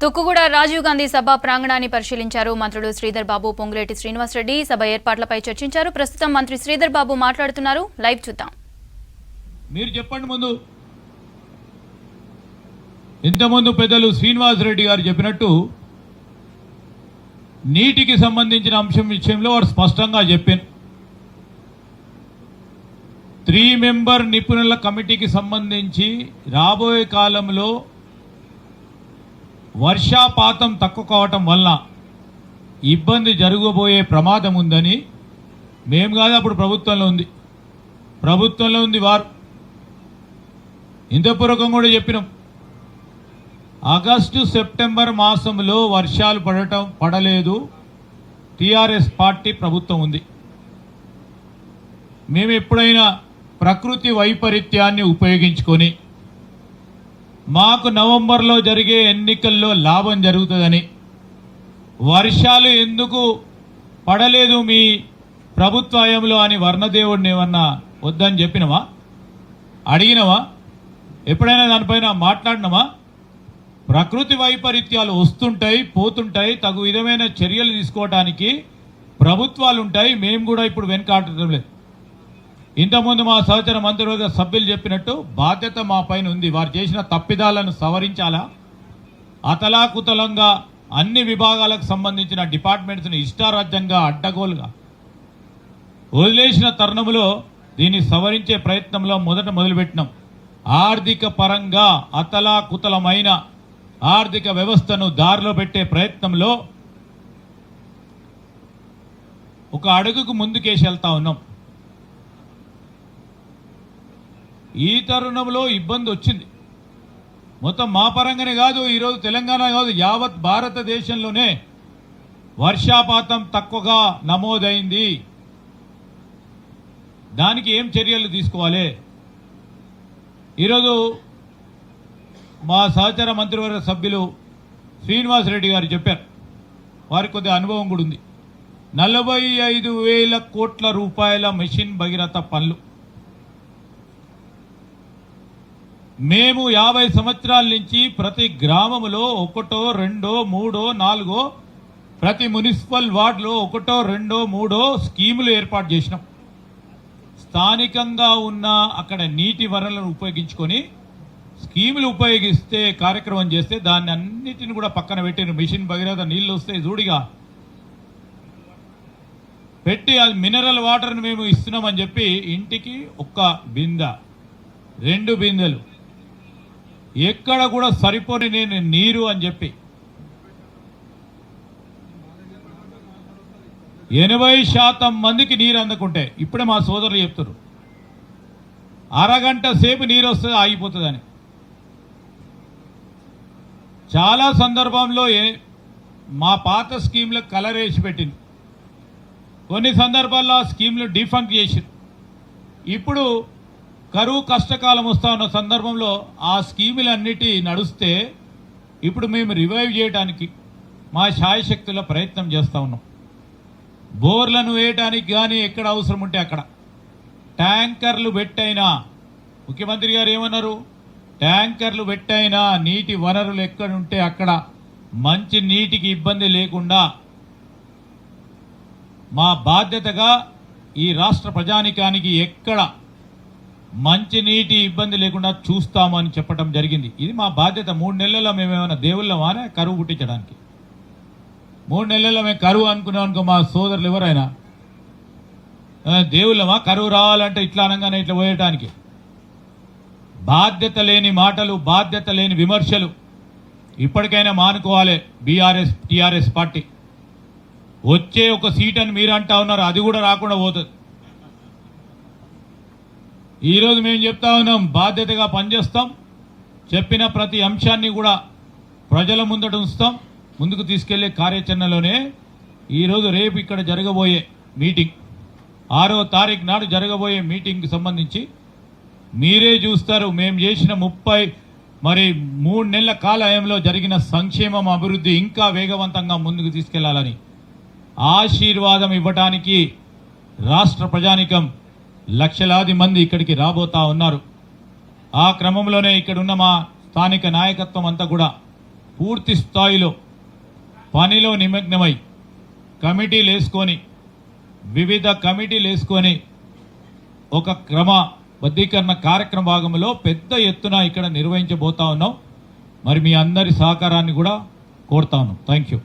తుక్కుగూడ రాజీవ్ గాంధీ సభ ప్రాంగణాన్ని పరిశీలించారు. మంత్రులు శ్రీధర్ బాబు పొంగులేటి శ్రీనివాసరెడ్డి సభ ఏర్పాట్లపై చర్చించారు. ప్రస్తుతం మంత్రి శ్రీధర్ బాబు మాట్లాడుతున్నారు. లైవ్ చూద్దాం. మీరు చెప్పండి ముందు. ఇంతకుముందు పెద్దలు శ్రీనివాసరెడ్డి గారు చెప్పినట్టు నీటికి సంబంధించిన అంశం విషయంలో వారు స్పష్టంగా చెప్పాను త్రీ మెంబర్ నిపుణుల కమిటీకి సంబంధించి రాబోయే కాలంలో వర్షాపాతం తక్కువ కావటం వల్ల ఇబ్బంది జరగబోయే ప్రమాదం ఉందని మేము కాదు అప్పుడు ప్రభుత్వంలో ఉంది. ప్రభుత్వంలో ఉంది వారు. ఇంతపూర్వకం కూడా చెప్పినాం. ఆగస్టు సెప్టెంబర్ మాసంలో వర్షాలు పడటం పడలేదు. టీఆర్ఎస్ పార్టీ ప్రభుత్వం ఉంది. మేము ఎప్పుడైనా ప్రకృతి వైపరీత్యాన్ని ఉపయోగించుకొని మాకు నవంబర్లో జరిగే ఎన్నికల్లో లాభం జరుగుతుందని. వర్షాలు ఎందుకు పడలేదు మీ ప్రభుత్వాయంలో అని వర్ణదేవుడిని ఏమన్నా వద్దని చెప్పినవా? అడిగినవా? ఎప్పుడైనా దానిపైన మాట్లాడినమా ప్రకృతి వైపరీత్యాలు వస్తుంటాయి పోతుంటాయి తగు విధమైన చర్యలు తీసుకోవడానికి ప్రభుత్వాలు ఉంటాయి మేము కూడా ఇప్పుడు వెనుకాడటం లేదు. ఇంతకుముందు మా సహచర మంత్రివర్గ సభ్యులు చెప్పినట్టు బాధ్యత మా పైన ఉంది. వారు చేసిన తప్పిదాలను సవరించాలా? అతలాకుతలంగా అన్ని విభాగాలకు సంబంధించిన డిపార్ట్మెంట్స్ని ఇష్టారాజ్యంగా అడ్డగోలుగా వదిలేసిన తరుణంలో దీన్ని సవరించే ప్రయత్నంలో మొదట మొదలుపెట్టినాం. ఆర్థిక పరంగా అతలాకుతలమైన ఆర్థిక వ్యవస్థను దారిలో పెట్టే ప్రయత్నంలో ఒక అడుగుకు ముందుకేసి వెళ్తా ఉన్నాం. ఈ తరుణంలో ఇబ్బంది వచ్చింది. మొత్తం మా పరంగానే కాదు ఈరోజు తెలంగాణ కాదు యావత్ భారతదేశంలోనే వర్షాపాతం తక్కువగా నమోదైంది. దానికి ఏం చర్యలు తీసుకోవాలి? ఈరోజు మా సహచర మంత్రివర్గ సభ్యులు శ్రీనివాసరెడ్డి గారు చెప్పారు. వారికి కొద్దిగా అనుభవం కూడా ఉంది. నలభై ఐదు వేల కోట్ల రూపాయల మెషిన్ భగీరథ పనులు. మేము యాభై సంవత్సరాల నుంచి ప్రతి గ్రామంలో ఒకటో రెండో మూడో నాలుగో ప్రతి మున్సిపల్ వార్డులో ఒకటో రెండో మూడో స్కీములు ఏర్పాటు చేసినాం. స్థానికంగా ఉన్న అక్కడ నీటి వనరులను ఉపయోగించుకొని స్కీములు ఉపయోగిస్తే కార్యక్రమం చేస్తే దాన్ని అన్నిటిని కూడా పక్కన పెట్టిన మిషన్ భగీరథ నీళ్ళు వస్తే జూడిగా. పెట్టి అది మినరల్ వాటర్ని మేము ఇస్తున్నామని చెప్పి ఇంటికి ఒక్క బిందె రెండు బిందెలు ఎక్కడ కూడా సరిపోని నేను నీరు అని చెప్పి. ఎనభై శాతం మందికి నీరు అందుకుంటే ఇప్పుడే మా సోదరులు చెప్తారు అరగంట సేపు నీరు వస్తుంది ఆగిపోతుందని. చాలా సందర్భంలో ఏ- మా పాత స్కీమ్లకు కలర్ వేసి పెట్టింది. కొన్ని సందర్భాల్లో ఆ స్కీమ్లు డిఫంక్ చేసింది. ఇప్పుడు కరువు కష్టకాలం వస్తా ఉన్న సందర్భంలో ఆ స్కీములన్నిటి నడుస్తే ఇప్పుడు మేము రివైవ్ చేయడానికి మా శాయశక్తుల ప్రయత్నం చేస్తూ ఉన్నాం. బోర్లను వేయటానికి కానీ ఎక్కడ అవసరం ఉంటే అక్కడ. ట్యాంకర్లు పెట్టైనా ముఖ్యమంత్రి గారు ఏమన్నారు? ట్యాంకర్లు పెట్టైనా నీటి వనరులు ఎక్కడుంటే అక్కడ మంచి నీటికి ఇబ్బంది లేకుండా మా బాధ్యతగా ఈ రాష్ట్ర ప్రజానికానికి ఎక్కడ మంచి నీటి ఇబ్బంది లేకుండా చూస్తామని చెప్పడం జరిగింది. ఇది మా బాధ్యత. మూడు నెలల్లో మేమేమైనా దేవుళ్ళమానే కరువు పుట్టించడానికి. మూడు నెలల్లో మేము కరువు అనుకున్నాం అనుకో మా సోదరులు ఎవరైనా దేవుళ్ళమా కరువు రావాలంటే ఇట్లా అనగానే ఇట్లా పోయటానికి బాధ్యత లేని మాటలు బాధ్యత లేని విమర్శలు ఇప్పటికైనా మానుకోవాలి బీఆర్ఎస్ టీఆర్ఎస్ పార్టీ. వచ్చే ఒక సీట్ అని మీరు అంటా ఉన్నారు అది కూడా రాకుండా పోతుంది. ఈరోజు మేము చెప్తా ఉన్నాం బాధ్యతగా పనిచేస్తాం. చెప్పిన ప్రతి అంశాన్ని కూడా ప్రజల ముందట ఉంచుతాం. ముందుకు తీసుకెళ్ళే కార్యాచరణలోనే ఈరోజు రేపు ఇక్కడ జరగబోయే మీటింగ్ ఆరో తారీఖు నాడు జరగబోయే మీటింగ్కి సంబంధించి మీరే చూస్తారు. మేము చేసిన ముప్పై మరి మూడు నెలల కాలయంలో జరిగిన సంక్షేమం అభివృద్ధి ఇంకా వేగవంతంగా ముందుకు తీసుకెళ్ళాలని ఆశీర్వాదం ఇవ్వటానికి రాష్ట్ర ప్రజానికం లక్షలాది మంది ఇక్కడికి రాబోతా ఉన్నారు. ఆ క్రమంలోనే ఇక్కడ ఉన్న మా స్థానిక నాయకత్వం అంతా కూడా పూర్తి స్థాయిలో పనిలో నిమగ్నమై కమిటీలు వేసుకొని వివిధ కమిటీలు వేసుకొని ఒక క్రమ బద్దీకరణ కార్యక్రమ భాగంలో పెద్ద ఎత్తున ఇక్కడ నిర్వహించబోతా ఉన్నాం. మరి మీ అందరి సహకారాన్ని కూడా కోరుతా థ్యాంక్ యూ